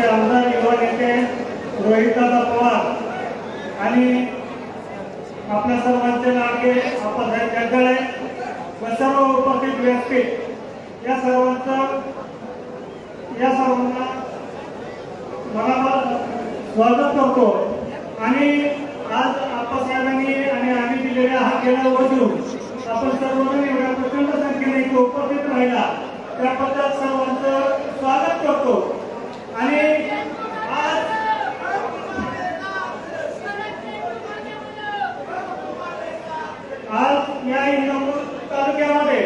आमचे आमदार युवा नेते रोहितदादा पवार. आणि आपल्या सर्वांचे लाडके आप्पासाहेब जगदळे व सर्व उपस्थित व्यासपीठ या सर्वांचं या सर्वांना मनाला स्वागत करतो. आणि आज आप्पासाहेबांनी आणि आम्ही दिलेल्या हा केला वजून आपण सर्वजण एवढ्या प्रचंड संख्येने इथे उपस्थित राहिला. त्याबद्दल सर्व स्वागत करतो आणि आज आज या इंदापूर तालुक्यामध्ये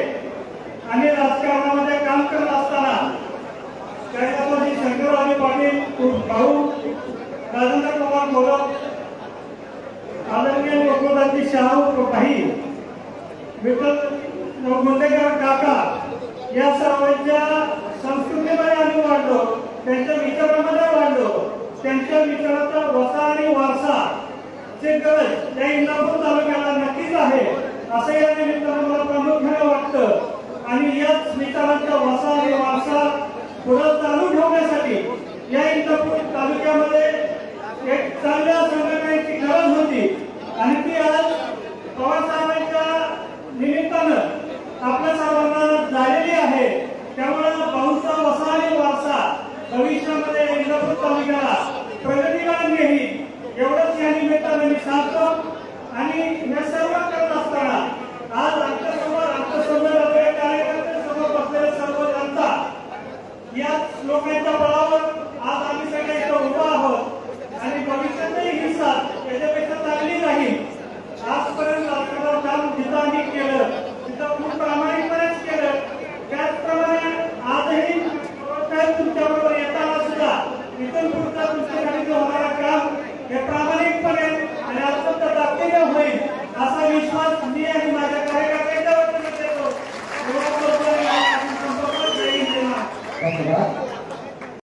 आणि राजकारणामध्ये काम करत असताना कैलासवासी शंकररावजी पाटील भाऊ राजेंद्र कुमार मोदक आदरणीय लोकमतांची शाहू भाई विठ्ठल मुंडेकर काका या सर्वांच्या संस्कृतीमध्ये आम्ही वाढलो त्यांच्या विचारामध्ये वाढलो त्यांच्या विचाराचा वसा आणि वारसा चे गरज या इंदापूर तालुक्याला नक्कीच आहे असं या निमित्तानं मला प्रामुख्यानं वाटतं. आणि याच विचारांचा वासा आणि वारसा पुढे चालू ठेवण्यासाठी या इंदापूर तालुक्यामध्ये एक चांगल्या संघटनेची गरज होती. आणि ती आज पवार साहेबांच्या निमित्तानं आपल्या सर्वांना झालेली आहे. त्यामुळे भाऊचा वसा आणि वारसा भविष्यामध्ये इंदापूर तालुक्याला प्रगतीला नेही एवढंच या निमित्तानं मी सांगतो आणि हे सर्व करत असताना आज आमच्यासमोर आमच्यासमोर आपले कार्यकर्ते समोर बसलेले सर्व जनता याच लोकांच्या बळावर आज आम्ही सगळे इथं उभा आहोत. आणि भविष्यातही हिंसा साथ याच्यापेक्षा चांगली नाही. आजपर्यंत आपल्याला काम जिथं आम्ही केलं. तिथं खूप प्रामाणिकपणेच केलं. त्याचप्रमाणे आजही काय तुमच्याबरोबर येताना सुद्धा इथून पुढचा तुमच्यासाठी जो होणारा काम हे